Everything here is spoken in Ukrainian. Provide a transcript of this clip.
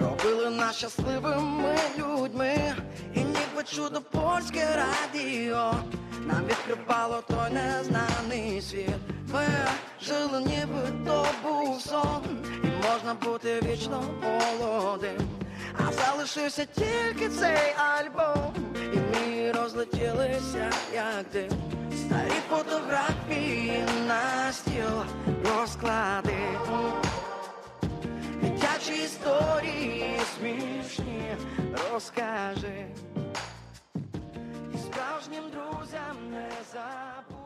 робили нас щасливими людьми, і ніби чудо польське радіо нам відкривало той незнаний світ. Ми жили, ніби то був сон, і можна бути вічно молодим. А залишився тільки цей альбом, і ми розлетілися, як дим. Старі фотографії смішні розкажи. І справжнім друзям не забудь